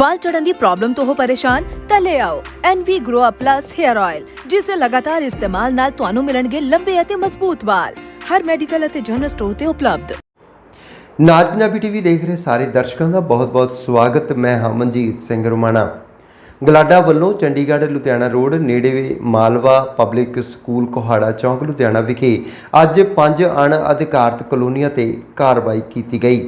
ਵਾਲ ਚੜਨ ਦੀ ਪ੍ਰੋਬਲਮ ਤੋਂ ਹੋ ਪਰੇਸ਼ਾਨ, ਤਾਂ ਲੈ ਆਓ NV Grow Up Plus Hair Oil ਜਿਸ ਦੇ ਲਗਾਤਾਰ ਇਸਤੇਮਾਲ ਨਾਲ ਤੁਹਾਨੂੰ ਮਿਲਣਗੇ ਲੰਬੇ ਅਤੇ ਮਜ਼ਬੂਤ ਵਾਲ। ਹਰ ਮੈਡੀਕਲ ਅਤੇ ਜਨਰਲ ਸਟੋਰ ਤੇ ਉਪਲਬਧ। ਨਾਜ ਪੰਜਾਬੀ ਟੀਵੀ ਦੇਖ ਰਹੇ ਸਾਰੇ ਦਰਸ਼ਕਾਂ ਦਾ ਬਹੁਤ-ਬਹੁਤ ਸਵਾਗਤ। ਮੈਂ ਹਾਂ ਮਨਜੀਤ ਸਿੰਘ ਰੁਮਾਣਾ। ਗਲਾਡਾ ਵੱਲੋਂ ਚੰਡੀਗੜ੍ਹ ਲੁਧਿਆਣਾ ਰੋਡ ਨੇੜੇ ਮਾਲਵਾ ਪਬਲਿਕ ਸਕੂਲ ਕੋਹਾੜਾ ਚੌਂਕ ਲੁਧਿਆਣਾ ਵਿਖੇ ਅੱਜ ਪੰਜ ਅਣ ਅਧਿਕਾਰਤ ਕਲੋਨੀਆਂ ਤੇ ਕਾਰਵਾਈ ਕੀਤੀ ਗਈ।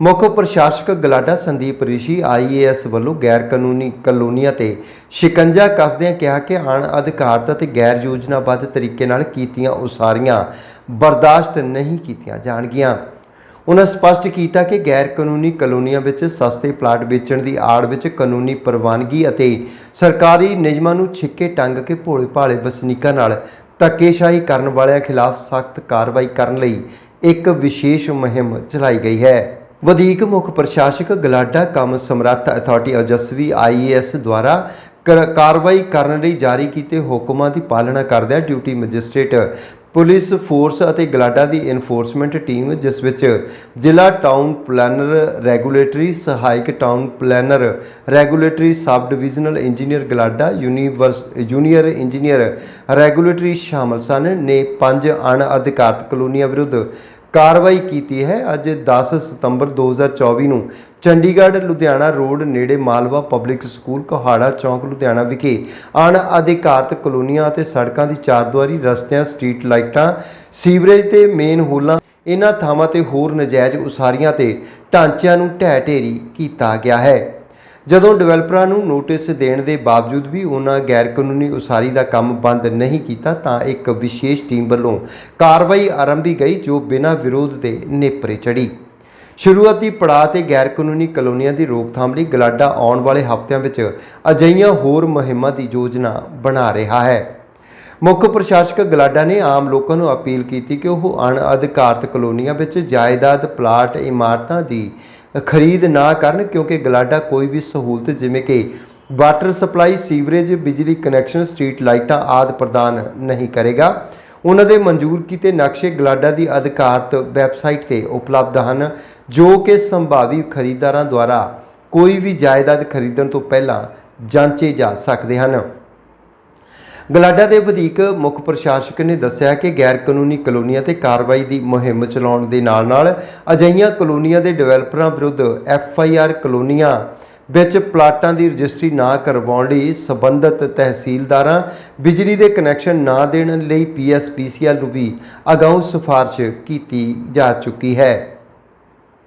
ਮੁੱਖ ਪ੍ਰਸ਼ਾਸਕ ਗਲਾਡਾ ਸੰਦੀਪ ਰਿਸ਼ੀ ਆਈਏਐਸ ਵੱਲੋਂ ਗੈਰ ਕਾਨੂੰਨੀ ਕਲੋਨੀਆਂ ਤੇ ਸ਼ਿਕੰਜਾ ਕੱਸਦਿਆਂ ਕਿਹਾ ਕਿ ਅਣ ਅਧਿਕਾਰਤ ਅਤੇ ਗੈਰ ਯੋਜਨਾਬੱਧ ਤਰੀਕੇ ਨਾਲ ਕੀਤੀਆਂ ਉਸਾਰੀਆਂ ਬਰਦਾਸ਼ਤ ਨਹੀਂ ਕੀਤੀਆਂ ਜਾਣਗੀਆਂ। ਉਹਨਾਂ ਸਪਸ਼ਟ ਕੀਤਾ ਕਿ ਗੈਰ ਕਾਨੂੰਨੀ ਕਲੋਨੀਆਂ ਵਿੱਚ ਸਸਤੇ ਪਲਾਟ ਵੇਚਣ ਦੀ ਆੜ ਵਿੱਚ ਕਾਨੂੰਨੀ ਪ੍ਰਵਾਨਗੀ ਅਤੇ ਸਰਕਾਰੀ ਨਿਯਮਾਂ ਨੂੰ ਛਿੱਕੇ ਟੰਗ ਕੇ ਭੋਲੇ ਭਾਲੇ ਵਸਨੀਕਾਂ ਨਾਲ ਧੱਕੇਸ਼ਾਹੀ ਕਰਨ ਵਾਲਿਆਂ ਖਿਲਾਫ ਸਖਤ ਕਾਰਵਾਈ ਕਰਨ ਲਈ ਇੱਕ ਵਿਸ਼ੇਸ਼ ਮੁਹਿੰਮ ਚਲਾਈ ਗਈ ਹੈ। ਵਧੀਕ ਮੁੱਖ ਪ੍ਰਸ਼ਾਸਕ ਗਲਾਡਾ ਕੰਮ ਸਮਰੱਥ ਅਥਾਰਟੀ ਓਜਸਵੀ ਆਈਏਐਸ ਦੁਆਰਾ ਕਰ- ਕਾਰਵਾਈ ਕਰਨ ਲਈ ਜਾਰੀ ਕੀਤੇ ਹੁਕਮਾਂ ਦੀ ਪਾਲਣਾ ਕਰਦਿਆਂ ਡਿਊਟੀ ਮੈਜਿਸਟ੍ਰੇਟ, ਪੁਲਿਸ ਫੋਰਸ ਅਤੇ ਗਲਾਡਾ ਦੀ ਇਨਫੋਰਸਮੈਂਟ ਟੀਮ, ਜਿਸ ਵਿੱਚ ਜ਼ਿਲ੍ਹਾ ਟਾਊਨ ਪਲੈਨਰ, ਰੈਗੂਲੇਟਰੀ ਸਹਾਇਕ town planner, regulatory sub divisional engineer GLADA, universe, junior engineer regulatory ਸ਼ਾਮਲ ਸਨ, ਨੇ ਪੰਜ ਅਣ ਅਧਿਕਾਰਤ ਕਲੋਨੀਆਂ ਵਿਰੁੱਧ ਕਾਰਵਾਈ ਕੀਤੀ ਹੈ। ਅੱਜ 10 ਸਤੰਬਰ 2024 ਨੂੰ ਚੰਡੀਗੜ੍ਹ ਲੁਧਿਆਣਾ ਰੋਡ ਨੇੜੇ ਮਾਲਵਾ ਪਬਲਿਕ ਸਕੂਲ ਕੋਹਾੜਾ ਚੌਂਕ ਲੁਧਿਆਣਾ ਵਿਖੇ ਅਣ ਅਧਿਕਾਰਤ ਕਲੋਨੀਆਂ ਅਤੇ ਸੜਕਾਂ ਦੀ ਚਾਰਦੁਆਰੀ, ਰਸਤਿਆਂ, ਸਟਰੀਟ ਲਾਈਟਾਂ, ਸੀਵਰੇਜ ਤੇ ਮੇਨ ਹੋਲਾਂ ਇਹਨਾਂ ਥਾਵਾਂ ਤੇ ਹੋਰ ਨਜਾਇਜ਼ ਉਸਾਰੀਆਂ ਤੇ ਢਾਂਚਿਆਂ ਨੂੰ ਢਹਿ ਢੇਰੀ ਕੀਤਾ ਗਿਆ ਹੈ। ਜਦੋਂ ਡਿਵੈਲਪਰਾਂ ਨੂੰ ਨੋਟਿਸ ਦੇਣ ਦੇ ਬਾਵਜੂਦ ਵੀ ਉਹਨਾਂ ਗੈਰ ਕਾਨੂੰਨੀ ਉਸਾਰੀ ਦਾ ਕੰਮ ਬੰਦ ਨਹੀਂ ਕੀਤਾ, ਤਾਂ ਇੱਕ ਵਿਸ਼ੇਸ਼ ਟੀਮ ਵੱਲੋਂ ਕਾਰਵਾਈ ਆਰੰਭੀ ਗਈ, ਜੋ ਬਿਨਾਂ ਵਿਰੋਧ ਦੇ ਨੇਪਰੇ ਚੜੀ ਸ਼ੁਰੂਆਤੀ ਪੜਾਅ ਤੇ ਗੈਰ ਕਾਨੂੰਨੀ ਕਲੋਨੀਆਂ ਦੀ ਰੋਕਥਾਮ ਲਈ ਗਲਾਡਾ ਆਉਣ ਵਾਲੇ ਹਫ਼ਤਿਆਂ ਵਿੱਚ ਅਜਿਹੀਆਂ ਹੋਰ ਮੁਹਿੰਮਾਂ ਦੀ ਯੋਜਨਾ ਬਣਾ ਰਿਹਾ ਹੈ। ਮੁੱਖ ਪ੍ਰਸ਼ਾਸਕ ਗਲਾਡਾ ਨੇ ਆਮ ਲੋਕਾਂ ਨੂੰ ਅਪੀਲ ਕੀਤੀ ਕਿ ਉਹ ਅਣਅਧਿਕਾਰਤ ਕਲੋਨੀਆਂ ਵਿੱਚ ਜਾਇਦਾਦ, ਪਲਾਟ, ਇਮਾਰਤਾਂ ਦੀ ਖਰੀਦ ਨਾ ਕਰਨ ਕਿਉਂਕਿ ਗਲਾਡਾ ਕੋਈ ਵੀ ਸਹੂਲਤ ਜਿਵੇਂ ਕਿ ਵਾਟਰ ਸਪਲਾਈ, ਸੀਵਰੇਜ, ਬਿਜਲੀ ਕਨੈਕਸ਼ਨ, ਸਟਰੀਟ ਲਾਈਟਾਂ ਆਦਿ ਪ੍ਰਦਾਨ ਨਹੀਂ ਕਰੇਗਾ। ਉਹਨਾਂ ਦੇ ਮਨਜ਼ੂਰ ਕੀਤੇ ਨਕਸ਼ੇ ਗਲਾਡਾ ਦੀ ਅਧਿਕਾਰਤ ਵੈਬਸਾਈਟ ਤੇ ਉਪਲਬਧ ਹਨ, ਜੋ ਕਿ ਸੰਭਾਵੀ ਖਰੀਦਦਾਰਾਂ ਦੁਆਰਾ ਕੋਈ ਵੀ ਜਾਇਦਾਦ ਖਰੀਦਣ ਤੋਂ ਪਹਿਲਾਂ ਜਾਂਚੇ ਜਾ ਸਕਦੇ ਹਨ। ਗਲਾਡਾ ਦੇ ਵਧੀਕ ਮੁੱਖ ਪ੍ਰਸ਼ਾਸਕ ਨੇ ਦੱਸਿਆ ਕਿ ਗੈਰ ਕਾਨੂੰਨੀ ਕਲੋਨੀਆਂ ਤੇ ਕਾਰਵਾਈ ਦੀ ਮੁਹਿੰਮ ਚਲਾਉਣ ਦੇ ਨਾਲ-ਨਾਲ ਅਜਿਹੀਆਂ ਕਲੋਨੀਆਂ ਦੇ ਡਿਵੈਲਪਰਾਂ ਵਿਰੁੱਧ ਐਫ ਆਈ ਆਰ ਕਲੋਨੀਆਂ ਵਿੱਚ ਪਲਾਟਾਂ ਦੀ ਰਜਿਸਟਰੀ ਨਾ ਕਰਵਾਉਣ ਲਈ ਸਬੰਧਤ ਤਹਿਸੀਲਦਾਰਾਂ, ਬਿਜਲੀ ਦੇ ਕਨੈਕਸ਼ਨ ਨਾ ਦੇਣ ਲਈ ਪੀਐਸਪੀਸੀਐਲ ਨੂੰ ਵੀ ਅਗਾਊਂ ਸਿਫਾਰਸ਼ ਕੀਤੀ ਜਾ ਚੁੱਕੀ ਹੈ।